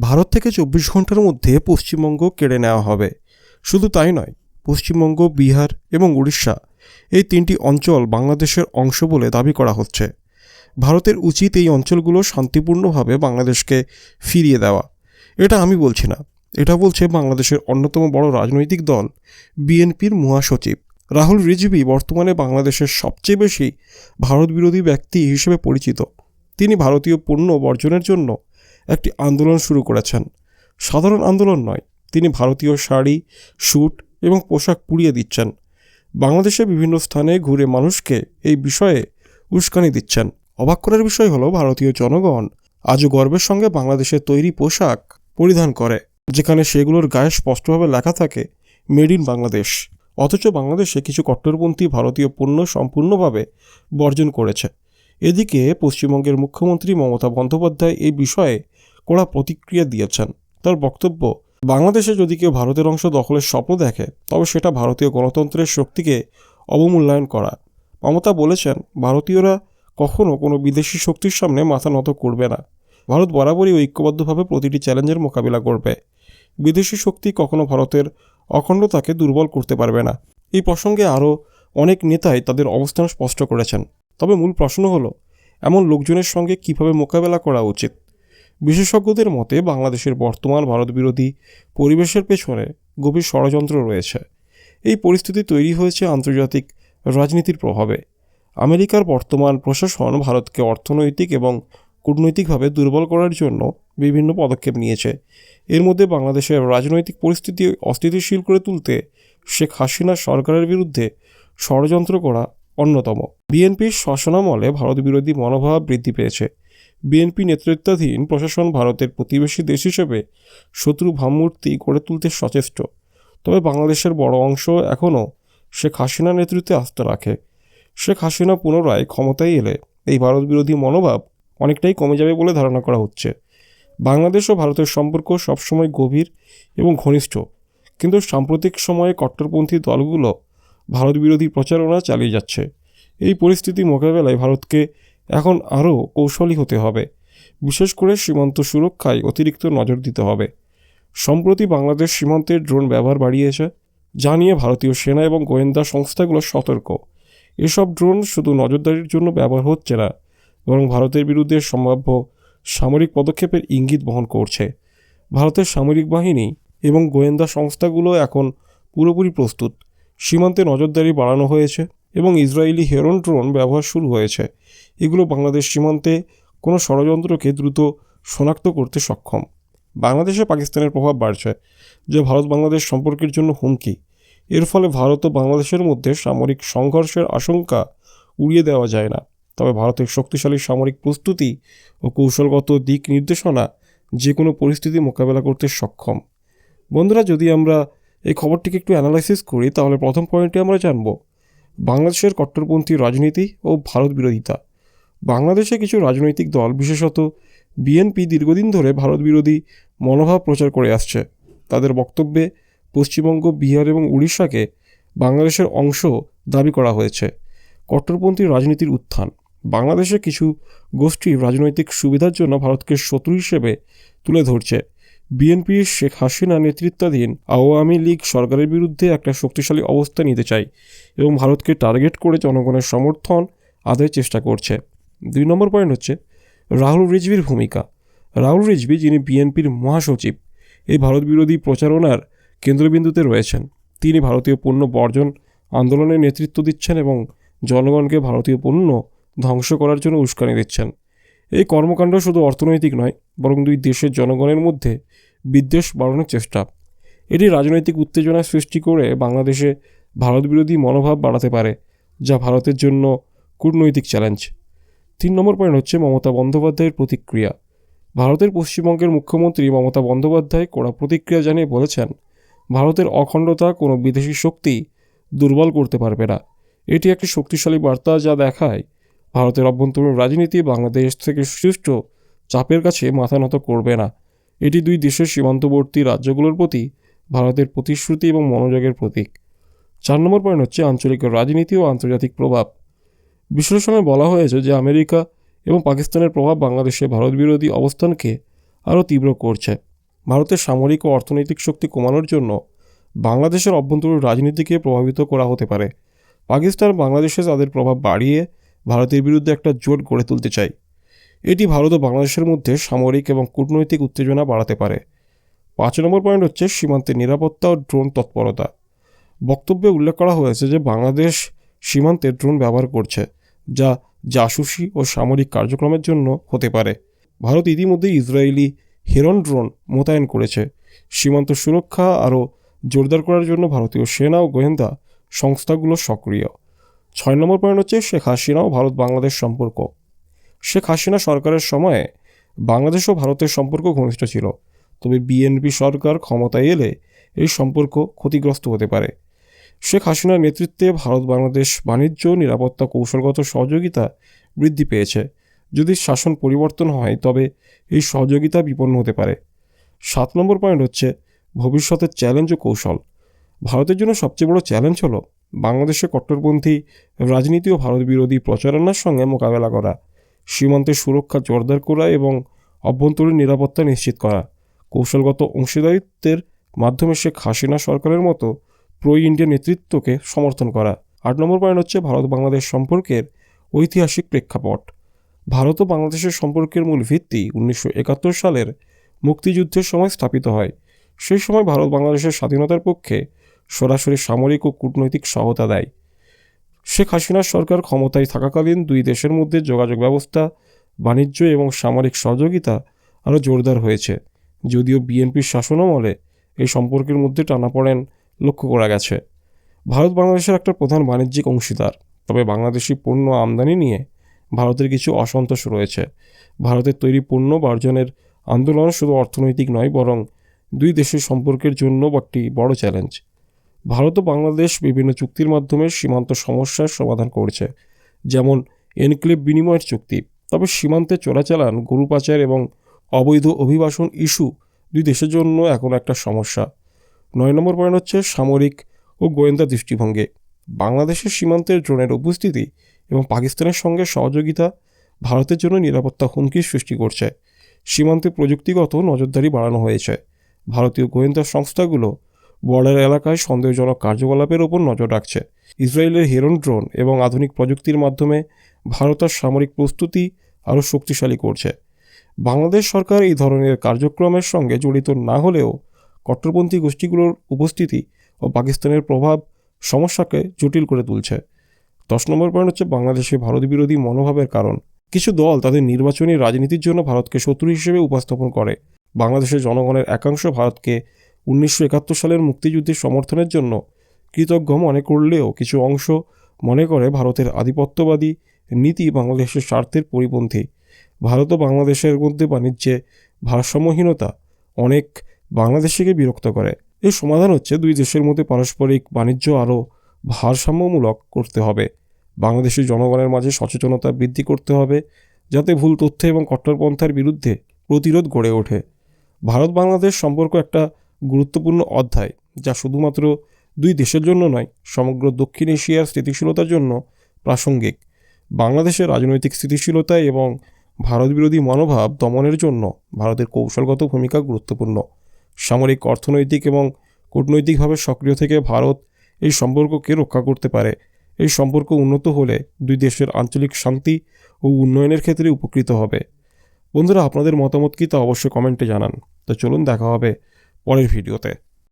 ভারত থেকে চব্বিশ ঘণ্টার মধ্যে পশ্চিমবঙ্গ কেড়ে নেওয়া হবে। শুধু তাই নয়, পশ্চিমবঙ্গ, বিহার এবং উড়িষ্যা এই তিনটি অঞ্চল বাংলাদেশের অংশ বলে দাবি করা হচ্ছে। ভারতের উচিত এই অঞ্চলগুলো শান্তিপূর্ণভাবে বাংলাদেশকে ফিরিয়ে দেওয়া। এটা আমি বলছি না। এটা বলছে বাংলাদেশের অন্যতম বড় রাজনৈতিক দল, বিএনপির মহাসচিব। রাহুল রিজভি বর্তমানে বাংলাদেশের সবচেয়ে বেশি ভারত বিরোধী ব্যক্তি হিসেবে পরিচিত। তিনি ভারতীয় পণ্য বর্জনের জন্য একটি আন্দোলন শুরু করেছেন। সাধারণ আন্দোলন নয়, তিনি ভারতীয় শাড়ি স্যুট এবং পোশাক পুড়িয়ে দিচ্ছেন। বাংলাদেশে বিভিন্ন স্থানে ঘুরে মানুষকে এই বিষয়ে উস্কানি দিচ্ছেন। অবাক করার বিষয় হলো, ভারতীয় জনগণ আজও গর্বের সঙ্গে বাংলাদেশের তৈরি পোশাক পরিধান করে, যেখানে সেগুলোর গায়ে স্পষ্টভাবে লেখা থাকে, মেড ইন বাংলাদেশ অথচ বাংলাদেশে কিছু কট্টরপন্থী ভারতীয় পণ্য সম্পূর্ণভাবে বর্জন করেছে। এদিকে পশ্চিমবঙ্গের মুখ্যমন্ত্রী মমতা বন্দ্যোপাধ্যায় এই বিষয়ে কড়া প্রতিক্রিয়া দিয়েছেন। তার বক্তব্য, বাংলাদেশে যদি কেউ ভারতের অংশ দখলের স্বপ্ন দেখে, তবে সেটা ভারতীয় গণতন্ত্রের শক্তিকে অবমূল্যায়ন করা। মমতা বলেছেন, ভারতীয়রা কখনও কোনো বিদেশি শক্তির সামনে মাথা নত করবে না। ভারত বরাবরই ঐক্যবদ্ধভাবে প্রতিটি চ্যালেঞ্জের মোকাবিলা করবে। বিদেশি শক্তি কখনো ভারতের অখণ্ডতাকে দুর্বল করতে পারবে না। এই প্রসঙ্গে আরও অনেক নেতাই তাদের অবস্থান স্পষ্ট করেছেন। তবে মূল প্রশ্ন হলো, এমন লোকজনের সঙ্গে কীভাবে মোকাবেলা করা উচিত? বিশেষজ্ঞদের মতে, বাংলাদেশের বর্তমান ভারত বিরোধী পরিবেশের পেছনে গভীর ষড়যন্ত্র রয়েছে। এই পরিস্থিতি তৈরি হয়েছে আন্তর্জাতিক রাজনীতির প্রভাবে। আমেরিকার বর্তমান প্রশাসন ভারতকে অর্থনৈতিক এবং কূটনৈতিকভাবে দুর্বল করার জন্য বিভিন্ন পদক্ষেপ নিয়েছে। এর মধ্যে বাংলাদেশের রাজনৈতিক পরিস্থিতি অস্থিতিশীল করে তুলতে শেখ হাসিনা সরকারের বিরুদ্ধে ষড়যন্ত্র করা অন্যতম। বিএনপির শাসনামলে ভারত বিরোধী মনোভাব বৃদ্ধি পেয়েছে। বিএনপি নেতৃত্বাধীন প্রশাসন ভারতের প্রতিবেশী দেশ হিসেবে শত্রু ভাবমূর্তি গড়ে তুলতে সচেষ্ট। তবে বাংলাদেশের বড় অংশ এখনও শেখ হাসিনা নেতৃত্বে আস্থা রাখে। শেখ হাসিনা পুনরায় ক্ষমতায় এলে এই ভারত বিরোধী মনোভাব অনেকটাই কমে যাবে বলে ধারণা করা হচ্ছে। বাংলাদেশ ও ভারতের সম্পর্ক সবসময় গভীর এবং ঘনিষ্ঠ। কিন্তু সাম্প্রতিক সময়ে কট্টরপন্থী দলগুলো ভারত বিরোধী প্রচারণা চালিয়ে যাচ্ছে। এই পরিস্থিতি মোকাবেলায় ভারতকে এখন আরও কৌশলী হতে হবে। বিশেষ করে সীমান্ত সুরক্ষায় অতিরিক্ত নজর দিতে হবে। সম্প্রতি বাংলাদেশ সীমান্তে ড্রোন ব্যবহার বাড়িয়েছে যা নিয়ে ভারতীয় সেনা এবং গোয়েন্দা সংস্থাগুলো সতর্ক। এসব ড্রোন শুধু নজরদারির জন্য ব্যবহার হচ্ছে না, বরং ভারতের বিরুদ্ধে সম্ভাব্য সামরিক পদক্ষেপের ইঙ্গিত বহন করছে। ভারতের সামরিক বাহিনী এবং গোয়েন্দা সংস্থাগুলো এখন পুরোপুরি প্রস্তুত। সীমান্তে নজরদারি বাড়ানো হয়েছে। এবং ইসরায়েলি হেরন ড্রোন ব্যবহার শুরু হয়েছে। এগুলো বাংলাদেশ সীমান্তে কোনো ষড়যন্ত্রকে দ্রুত শনাক্ত করতে সক্ষম। বাংলাদেশে পাকিস্তানের প্রভাব বাড়ছে, যা ভারত বাংলাদেশ সম্পর্কের জন্য হুমকি। এর ফলে ভারত ও বাংলাদেশের মধ্যে সামরিক সংঘর্ষের আশঙ্কা উড়িয়ে দেওয়া যায় না। তবে ভারতের শক্তিশালী সামরিক প্রস্তুতি ও কৌশলগত দিক নির্দেশনা যে কোনো পরিস্থিতি মোকাবেলা করতে সক্ষম। বন্ধুরা, যদি আমরা এই খবরটিকে একটু অ্যানালাইসিস করি, তাহলে প্রথম পয়েন্টে আমরা জানব বাংলাদেশের কট্টরপন্থী রাজনীতি ও ভারত বিরোধিতা। বাংলাদেশে কিছু রাজনৈতিক দল, বিশেষত বিএনপি, দীর্ঘদিন ধরে ভারত বিরোধী মনোভাব প্রচার করে আসছে। তাদের বক্তব্যে পশ্চিমবঙ্গ, বিহার এবং উড়িষ্যাকে বাংলাদেশের অংশ দাবি করা হয়েছে। কট্টরপন্থী রাজনীতির উত্থান। বাংলাদেশে কিছু গোষ্ঠী রাজনৈতিক সুবিধার জন্য ভারতকে শত্রু হিসেবে তুলে ধরছে। বিএনপি শেখ হাসিনা নেতৃত্বাধীন আওয়ামী লীগ সরকারের বিরুদ্ধে একটা শক্তিশালী অবস্থা নিতে চায় এবং ভারতকে টার্গেট করে জনগণের সমর্থন, আদায়ের চেষ্টা করছে। দুই নম্বর পয়েন্ট হচ্ছে রাহুল রিজভির ভূমিকা। রাহুল রিজভি, যিনি বিএনপির মহাসচিব, এই ভারত বিরোধী প্রচারণার কেন্দ্রবিন্দুতে রয়েছেন। তিনি ভারতীয় পণ্য বর্জন আন্দোলনের নেতৃত্ব দিচ্ছেন এবং জনগণকে ভারতীয় পণ্য ধ্বংস করার জন্য উস্কানি দিচ্ছেন। এই কর্মকাণ্ড শুধু অর্থনৈতিক নয়, বরং দুই দেশের জনগণের মধ্যে বিদ্বেষ বাড়ানোর চেষ্টা। এটি রাজনৈতিক উত্তেজনা সৃষ্টি করে বাংলাদেশে ভারত বিরোধী মনোভাব বাড়াতে পারে, যা ভারতের জন্য কূটনৈতিক চ্যালেঞ্জ। তিন নম্বর পয়েন্ট হচ্ছে মমতা বন্দ্যোপাধ্যায়ের প্রতিক্রিয়া। ভারতের পশ্চিমবঙ্গের মুখ্যমন্ত্রী মমতা বন্দ্যোপাধ্যায় কড়া প্রতিক্রিয়া জানিয়ে বলেছেন, ভারতের অখণ্ডতা কোনো বিদেশি শক্তি দুর্বল করতে পারবে না। এটি একটি শক্তিশালী বার্তা যা দেখায় ভারতের অভ্যন্তরীণ রাজনীতি বাংলাদেশ থেকে সৃষ্ট চাপের কাছে মাথা নত করবে না। এটি দুই দেশের সীমান্তবর্তী রাজ্যগুলোর প্রতি ভারতের প্রতিশ্রুতি এবং মনোযোগের প্রতীক। চার নম্বর পয়েন্ট হচ্ছে আঞ্চলিক রাজনীতি ও আন্তর্জাতিক প্রভাব। বিশ্লেষণে বলা হয়েছে যে আমেরিকা এবং পাকিস্তানের প্রভাব বাংলাদেশে ভারত বিরোধী অবস্থানকে আরও তীব্র করছে। ভারতের সামরিক ও অর্থনৈতিক শক্তি কমানোর জন্য বাংলাদেশের অভ্যন্তরীণ রাজনীতিকে প্রভাবিত করা হতে পারে। পাকিস্তান বাংলাদেশে তাদের প্রভাব বাড়িয়ে ভারতের বিরুদ্ধে একটা জোট গড়ে তুলতে চাই। এটি ভারত ও বাংলাদেশের মধ্যে সামরিক এবং কূটনৈতিক উত্তেজনা বাড়াতে পারে। পাঁচ নম্বর পয়েন্ট হচ্ছে সীমান্তের নিরাপত্তা ও ড্রোন তৎপরতা। বক্তব্যে উল্লেখ করা হয়েছে যে বাংলাদেশ সীমান্তে ড্রোন ব্যবহার করছে, যা জাসুসি ও সামরিক কার্যক্রমের জন্য হতে পারে। ভারত ইতিমধ্যেই ইসরায়েলি হেরন ড্রোন মোতায়েন করেছে। সীমান্ত সুরক্ষা আরও জোরদার করার জন্য ভারতীয় সেনা ও গোয়েন্দা সংস্থাগুলো সক্রিয়। ছয় নম্বর পয়েন্ট হচ্ছে শেখ হাসিনা ও ভারত বাংলাদেশ সম্পর্ক। শেখ হাসিনা সরকারের সময়ে বাংলাদেশ ও ভারতের সম্পর্ক ঘনিষ্ঠ ছিল। তবে বিএনপি সরকার ক্ষমতায় এলে এই সম্পর্ক ক্ষতিগ্রস্ত হতে পারে। শেখ হাসিনার নেতৃত্বে ভারত বাংলাদেশ বাণিজ্য, নিরাপত্তা, কৌশলগত সহযোগিতা বৃদ্ধি পেয়েছে। যদি শাসন পরিবর্তন হয়, তবে এই সহযোগিতা বিপন্ন হতে পারে। সাত নম্বর পয়েন্ট হচ্ছে ভবিষ্যতের চ্যালেঞ্জ ও কৌশল। ভারতের জন্য সবচেয়ে বড় চ্যালেঞ্জ হলো বাংলাদেশে কট্টরপন্থী রাজনীতি ও ভারত বিরোধী প্রচারণার সঙ্গে মোকাবেলা করা, সীমান্তের সুরক্ষা জোরদার করা এবং অভ্যন্তরীণ নিরাপত্তা নিশ্চিত করা। কৌশলগত অংশীদারিত্বের মাধ্যমে শেখ হাসিনা সরকারের মতো প্রো ইন্ডিয়া নেতৃত্বকে সমর্থন করা। আট নম্বর পয়েন্ট হচ্ছে ভারত বাংলাদেশ সম্পর্কের ঐতিহাসিক প্রেক্ষাপট। ভারত ও বাংলাদেশের সম্পর্কের মূল ভিত্তি উনিশশো একাত্তর সালের মুক্তিযুদ্ধের সময় স্থাপিত হয়। সেই সময় ভারত বাংলাদেশের স্বাধীনতার পক্ষে সরাসরি সামরিক ও কূটনৈতিক সহায়তা দেয়। শেখ হাসিনার সরকার ক্ষমতায় থাকাকালীন দুই দেশের মধ্যে যোগাযোগ ব্যবস্থা, বাণিজ্য এবং সামরিক সহযোগিতা আরও জোরদার হয়েছে, যদিও বিএনপির শাসনামলে এই সম্পর্কের মধ্যে টানাপড়েন লক্ষ্য করা গেছে। ভারত বাংলাদেশের একটা প্রধান বাণিজ্যিক অংশীদার, তবে বাংলাদেশি পণ্য আমদানি নিয়ে ভারতের কিছু অসন্তোষ রয়েছে। ভারতের তৈরি পণ্য বর্জনের আন্দোলন শুধু অর্থনৈতিক নয়, বরং দুই দেশের সম্পর্কের জন্য একটি বড় চ্যালেঞ্জ। ভারত ও বাংলাদেশ বিভিন্ন চুক্তির মাধ্যমে সীমান্ত সমস্যার সমাধান করছে, যেমন এনক্লেভ বিনিময়ের চুক্তি। তবে সীমান্তে চোরাচালান, গরু পাচার এবং অবৈধ অভিবাসন ইস্যু দুই দেশের জন্য এখন একটা সমস্যা। নয় নম্বর পয়েন্ট হচ্ছে সামরিক ও গোয়েন্দা দৃষ্টিভঙ্গি। বাংলাদেশের সীমান্তের ড্রোনের উপস্থিতি এবং পাকিস্তানের সঙ্গে সহযোগিতা ভারতের জন্য নিরাপত্তা হুমকির সৃষ্টি করছে। সীমান্তে প্রযুক্তিগত নজরদারি বাড়ানো হয়েছে। ভারতীয় গোয়েন্দা সংস্থাগুলো বর্ডার এলাকায় সন্দেহজনক কার্যকলাপের ওপর নজর রাখছে। ইসরায়েলের হেরন ড্রোন এবং আধুনিক প্রযুক্তির মাধ্যমে ভারত তার সামরিক প্রস্তুতি আরও শক্তিশালী করছে। বাংলাদেশ সরকার এই ধরনের কার্যক্রমের সঙ্গে জড়িত না হলেও কট্টরপন্থী গোষ্ঠীগুলোর উপস্থিতি ও পাকিস্তানের প্রভাব সমস্যাকে জটিল করে তুলছে। দশ নম্বর পয়েন্ট হচ্ছে বাংলাদেশে ভারত বিরোধী মনোভাবের কারণ। কিছু দল তাদের নির্বাচনী রাজনীতির জন্য ভারতকে শত্রু হিসেবে উপস্থাপন করে। বাংলাদেশের জনগণের একাংশ ভারতকে উনিশশো একাত্তর সালের মুক্তিযুদ্ধের সমর্থনের জন্য কৃতজ্ঞ মনে করলেও কিছু অংশ মনে করে ভারতের আধিপত্যবাদী নীতি বাংলাদেশের স্বার্থের পরিপন্থী। ভারত ও বাংলাদেশের মধ্যে বাণিজ্যে ভারসাম্যহীনতা অনেক বাংলাদেশিকে বিরক্ত করে। এর সমাধান হচ্ছে দুই দেশের মধ্যে পারস্পরিক বাণিজ্য আরও ভারসাম্যমূলক করতে হবে। বাংলাদেশের জনগণের মাঝে সচেতনতা বৃদ্ধি করতে হবে যাতে ভুল তথ্য এবং কট্টরপন্থার বিরুদ্ধে প্রতিরোধ গড়ে ওঠে। ভারত বাংলাদেশ সম্পর্ক একটা গুরুত্বপূর্ণ অধ্যায়, যা শুধুমাত্র দুই দেশের জন্য নয়, সমগ্র দক্ষিণ এশিয়ার স্থিতিশীলতার জন্য প্রাসঙ্গিক। বাংলাদেশের রাজনৈতিক স্থিতিশীলতা এবং ভারত বিরোধী মনোভাব দমনের জন্য ভারতের কৌশলগত ভূমিকা গুরুত্বপূর্ণ। সামরিক, অর্থনৈতিক এবং কূটনৈতিকভাবে সক্রিয় থেকে ভারত এই সম্পর্ককে রক্ষা করতে পারে। এই সম্পর্ক উন্নত হলে দুই দেশের আঞ্চলিক শান্তি ও উন্নয়নের ক্ষেত্রে উপকৃত হবে। বন্ধুরা, আপনাদের মতামত কি তা অবশ্যই কমেন্টে জানান। তো চলুন, দেখা হবে পরের ভিডিওতে।